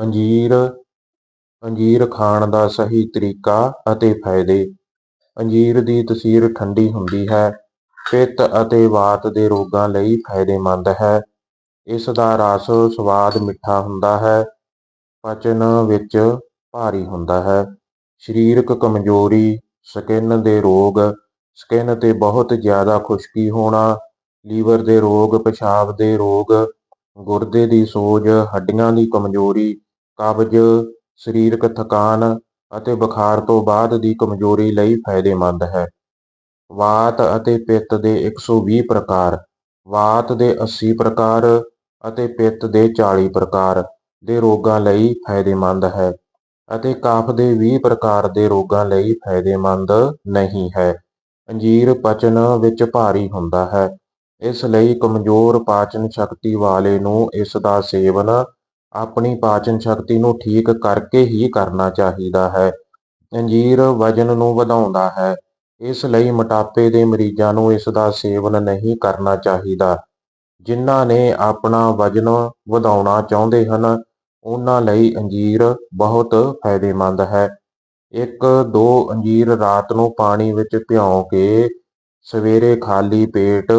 ਅੰਜੀਰ ਅੰਜੀਰ ਖਾਣ ਦਾ ਸਹੀ ਤਰੀਕਾ ਅਤੇ ਫਾਇਦੇ। ਅੰਜੀਰ ਦੀ ਤਸੀਰ ਠੰਡੀ ਹੁੰਦੀ ਹੈ, ਪਿੱਤ ਅਤੇ ਵਾਤ ਦੇ ਰੋਗਾਂ ਲਈ ਫਾਇਦੇਮੰਦ ਹੈ। ਇਸ ਦਾ ਰਸ ਸਵਾਦ ਮਿੱਠਾ ਹੁੰਦਾ ਹੈ, ਪਚਨ ਵਿੱਚ ਭਾਰੀ ਹੁੰਦਾ ਹੈ। ਸਰੀਰਕ ਕਮਜ਼ੋਰੀ, ਸਕਿਨ ਦੇ ਰੋਗ, ਸਕਿਨ 'ਤੇ ਬਹੁਤ ਜ਼ਿਆਦਾ ਖੁਸ਼ਕੀ ਹੋਣਾ, ਲੀਵਰ ਦੇ ਰੋਗ, ਪਿਸ਼ਾਬ ਦੇ ਰੋਗ, ਗੁਰਦੇ ਦੀ ਸੋਜ, ਹੱਡੀਆਂ ਦੀ ਕਮਜ਼ੋਰੀ ਕਬਜ਼, ਸਰੀਰਕ ਥਕਾਨ ਅਤੇ ਬੁਖਾਰ ਤੋਂ ਬਾਅਦ ਦੀ ਕਮਜ਼ੋਰੀ ਲਈ ਫਾਇਦੇਮੰਦ ਹੈ। ਵਾਤ ਅਤੇ ਪਿੱਤ ਦੇ 120 ਪ੍ਰਕਾਰ, ਵਾਤ ਦੇ 80 ਪ੍ਰਕਾਰ ਅਤੇ ਪਿੱਤ ਦੇ 40 ਪ੍ਰਕਾਰ ਦੇ ਰੋਗਾਂ ਲਈ ਫਾਇਦੇਮੰਦ ਹੈ ਅਤੇ ਕਫ ਦੇ 20 ਪ੍ਰਕਾਰ ਦੇ ਰੋਗਾਂ ਲਈ ਫਾਇਦੇਮੰਦ ਨਹੀਂ ਹੈ। ਅੰਜੀਰ ਪਚਨ ਵਿੱਚ ਭਾਰੀ ਹੁੰਦਾ ਹੈ। ਇਸ ਲਈ ਕਮਜ਼ੋਰ ਪਾਚਨ ਸ਼ਕਤੀ ਵਾਲੇ ਨੂੰ ਇਸ ਦਾ ਸੇਵਨ ਆਪਣੀ ਪਾਚਨ ਸ਼ਕਤੀ ਨੂੰ ਠੀਕ ਕਰਕੇ ਹੀ ਕਰਨਾ ਚਾਹੀਦਾ ਹੈ। ਅੰਜੀਰ ਵਜ਼ਨ ਨੂੰ ਵਧਾਉਂਦਾ ਹੈ। ਇਸ ਲਈ ਮੋਟਾਪੇ ਦੇ ਮਰੀਜ਼ਾਂ ਨੂੰ ਇਸ ਦਾ ਸੇਵਨ ਨਹੀਂ ਕਰਨਾ ਚਾਹੀਦਾ। ਜਿਨ੍ਹਾਂ ਨੇ ਆਪਣਾ ਵਜ਼ਨ ਵਧਾਉਣਾ ਚਾਹੁੰਦੇ ਹਨ, ਉਹਨਾਂ ਲਈ ਅੰਜੀਰ ਬਹੁਤ ਫਾਇਦੇਮੰਦ ਹੈ। ਇੱਕ ਦੋ ਅੰਜੀਰ ਰਾਤ ਨੂੰ ਪਾਣੀ ਵਿੱਚ ਭਿਓ ਕੇ ਸਵੇਰੇ ਖਾਲੀ ਪੇਟ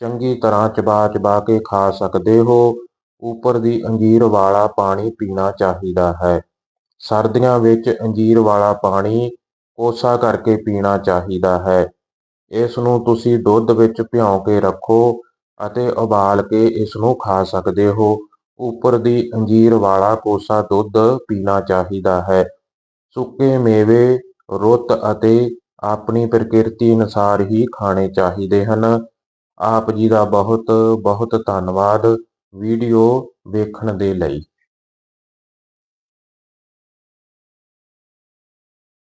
ਚੰਗੀ ਤਰ੍ਹਾਂ ਚਬਾ ਚਬਾ ਕੇ ਖਾ ਸਕਦੇ ਹੋ। ਉੱਪਰ ਦੀ ਅੰਜੀਰ ਵਾਲਾ ਪਾਣੀ ਪੀਣਾ ਚਾਹੀਦਾ ਹੈ। ਸਰਦੀਆਂ ਵਿੱਚ ਅੰਜੀਰ ਵਾਲਾ ਪਾਣੀ ਕੋਸਾ ਕਰਕੇ ਪੀਣਾ ਚਾਹੀਦਾ ਹੈ। ਇਸ ਨੂੰ ਤੁਸੀਂ ਦੁੱਧ ਵਿੱਚ ਭਿਉਂ ਕੇ ਰੱਖੋ ਅਤੇ ਉਬਾਲ ਕੇ ਇਸ ਨੂੰ ਖਾ ਸਕਦੇ ਹੋ। ਉੱਪਰ ਦੀ ਅੰਜੀਰ ਵਾਲਾ ਕੋਸਾ ਦੁੱਧ ਪੀਣਾ ਚਾਹੀਦਾ ਹੈ। ਸੁੱਕੇ ਮੇਵੇ, ਰੁੱਤ ਅਤੇ ਆਪਣੀ ਪ੍ਰਕਿਰਤੀ ਅਨੁਸਾਰ ਹੀ ਖਾਣੇ ਚਾਹੀਦੇ ਹਨ। ਆਪ ਜੀ ਦਾ ਬਹੁਤ ਬਹੁਤ ਧੰਨਵਾਦ। ਵੀਡੀਓ ਵੇਖਣ ਦੇ ਲਈ।